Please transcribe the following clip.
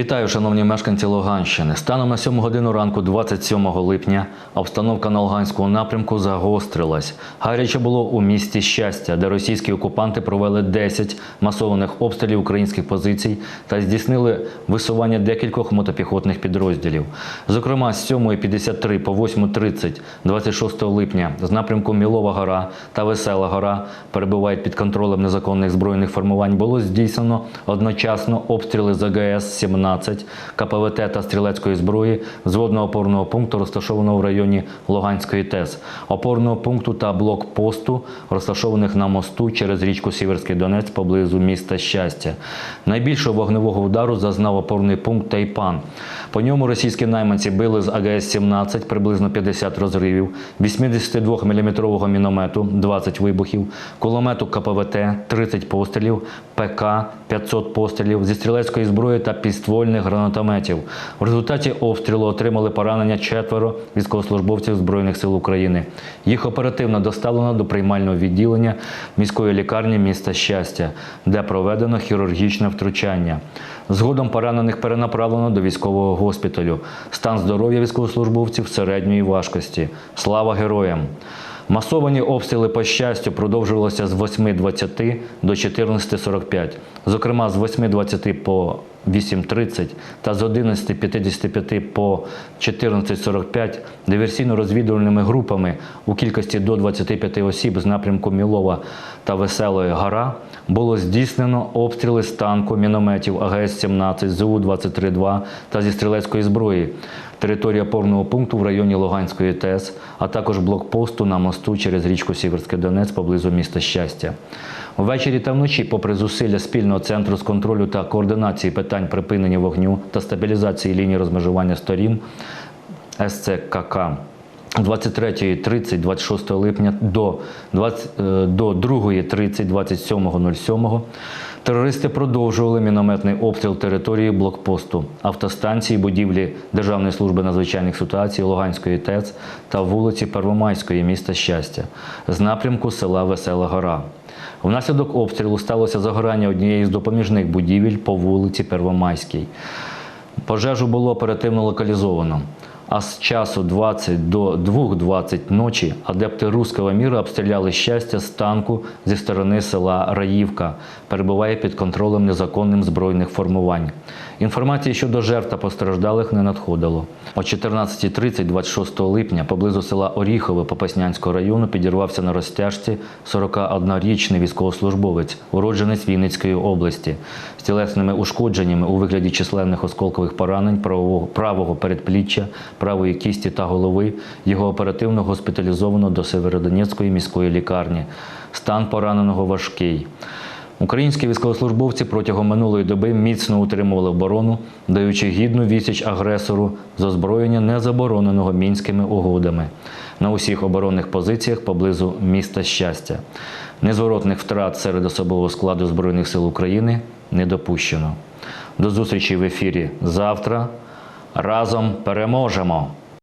Вітаю, шановні мешканці Луганщини. Станом на 7 годину ранку, 27 липня, обстановка на Луганському напрямку загострилась. Гаряче було у місті щастя, де російські окупанти провели 10 масованих обстрілів українських позицій та здійснили висування декількох мотопіхотних підрозділів. Зокрема, з 7.53 по 8.30 26 липня з напрямку Мілова Гора та Весела Гора перебувають під контролем незаконних збройних формувань. Було здійснено одночасно обстріли ЗГС 17 КПВТ та стрілецької зброї взводного опорного пункту, розташованого в районі Луганської ТЕС, опорного пункту та блокпосту, розташованих на мосту через річку Сіверський Донець поблизу міста Щастя. Найбільшого вогневого удару зазнав опорний пункт Тайпан. По ньому російські найманці били з АГС-17 приблизно 50 розривів, 82-мм міномету, 20 вибухів, кулемету КПВТ, 30 пострілів, ПК, 500 пострілів зі стрілецької зброї та піство підствольних гранатометів. В результаті обстрілу отримали поранення четверо військовослужбовців Збройних сил України. Їх оперативно доставлено до приймального відділення міської лікарні міста Щастя, де проведено хірургічне втручання. Згодом поранених перенаправлено до військового госпіталю. Стан здоров'я військовослужбовців середньої важкості. Слава героям! Масовані обстріли по щастю продовжувалися з 8.20 до 14.45. Зокрема, з 8.20 по 8.30 та з 11.55 по 14.45 диверсійно-розвідувальними групами у кількості до 25 осіб з напрямку Мілова та Веселої гора було здійснено обстріли з танку, мінометів АГС-17, ЗУ-23-2 та зі стрілецької зброї. Територія опорного пункту в районі Луганської ТЕС, а також блокпосту на мосту через річку Сіверський Донець поблизу міста Щастя. Ввечері та вночі, попри зусилля спільного центру з контролю та координації питань припинення вогню та стабілізації лінії розмежування сторін СЦКК. 23.30 26 липня до, 20, е, до 2.30 27.07 терористи продовжували мінометний обстріл території блокпосту, автостанції, будівлі Державної служби надзвичайних ситуацій Луганської ТЕЦ та вулиці Первомайської міста Щастя з напрямку села Весела Гора. Внаслідок обстрілу сталося загорання однієї з допоміжних будівель по вулиці Первомайській. Пожежу було оперативно локалізовано. А з часу 20 до 2.20 ночі адепти руського міра обстріляли щастя з танку зі сторони села Раївка, перебуває під контролем незаконним збройних формувань. Інформації щодо жертв та постраждалих не надходило. О 14.30 26 липня поблизу села Оріхове Попаснянського району підірвався на розтяжці 41-річний військовослужбовець, уродженець Вінницької області, з тілесними ушкодженнями у вигляді численних осколкових поранень правого, правого передпліччя, правої кісті та голови. Його оперативно госпіталізовано до Северодонецької міської лікарні. Стан пораненого важкий. Українські військовослужбовці протягом минулої доби міцно утримували оборону, даючи гідну відсіч агресору з озброєння незабороненого мінськими угодами на усіх оборонних позиціях поблизу міста щастя. Незворотних втрат серед особового складу Збройних сил України не допущено. До зустрічі в ефірі завтра. Разом переможемо!